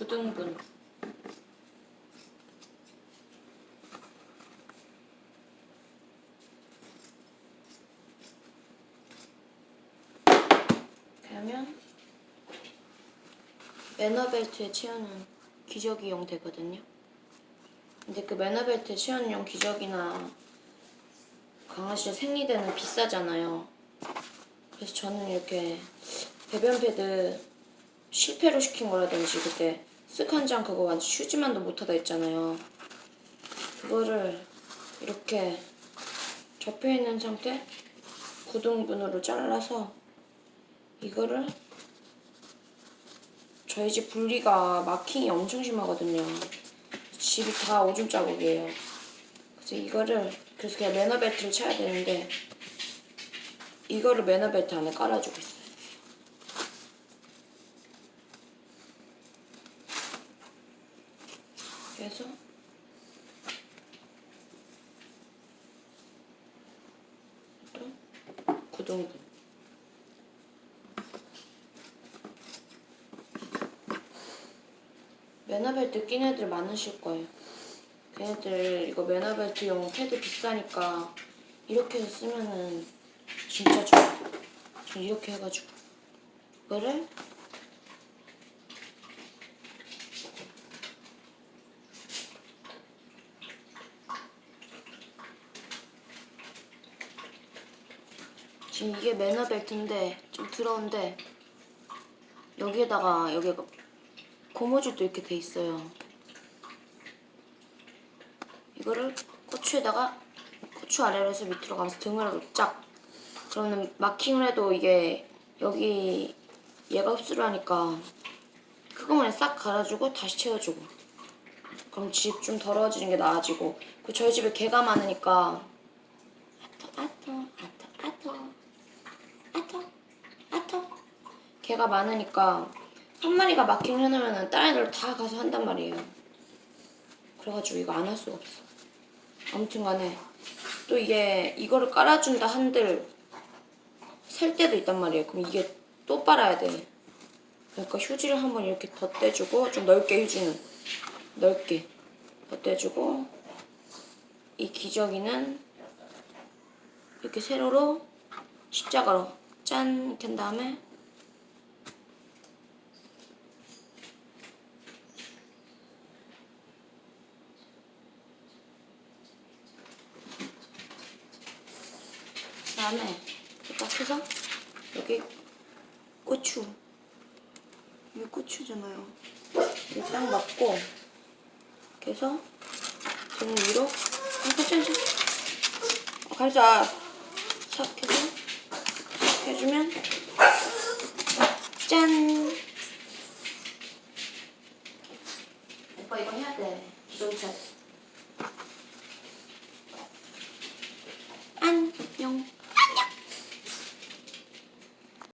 9등분. 그러면 매너벨트에 채우는 기저귀용 되거든요. 근데 그 매너벨트에 채우는 용 기저귀나 강아지들 생리대는 비싸잖아요. 그래서 저는 이렇게 배변 패드 실패로 시킨 거라든지 그때 쓱한장 그거 완전 휴지만도 못하다 했잖아요. 그거를 이렇게 접혀 있는 상태 9등분으로 잘라서 이거를 저희 집 분리가 마킹이 엄청 심하거든요. 집이 다 오줌 자국이에요. 그래서 이거를 그래서 그냥 매너벨트를 쳐야 되는데 이거를 매너벨트 안에 깔아주고 있어요. 그래서 또 구등분 매너벨트 낀 애들 많으실 거예요. 걔네들 이거 매너벨트용 패드 비싸니까 이렇게 해서 쓰면은 진짜 좋아. 전 이렇게 해가지고 이거를 지금 이게 매너 벨트인데 좀 더러운데 여기에다가 여기가 고무줄도 이렇게 돼 있어요. 이거를 고추에다가 고추 아래로 해서 밑으로 가면서 등으로 쫙 그러면 마킹을 해도 이게 여기 얘가 흡수를 하니까 그거만 싹 갈아주고 다시 채워주고 그럼 집 좀 더러워지는 게 나아지고 그 저희 집에 개가 많으니까 아토 아토 아토 아토 아토 아토 개가 많으니까 한 마리가 마킹을 해놓으면 다른 애들 다 가서 한단 말이에요 그래가지고 이거 안 할 수가 없어 아무튼 간에 또 이게 이거를 깔아준다 한들 셀 때도 있단 말이에요. 그럼 이게 또 빨아야 돼. 그러니까 휴지를 한번 이렇게 덧대주고 좀 넓게 휴지는 넓게 덧대주고 이 기저귀는 이렇게 세로로 십자가로 짠 이렇게 한 다음에 다음에 딱 해서 여기 고추. 이게 고추잖아요? 딱 넣고 이렇게 해서 등 위로 아 괜찮지 어, 가자. 싹 해서 싹 해주면 짠. 오빠 이거 해야 돼. 기존 차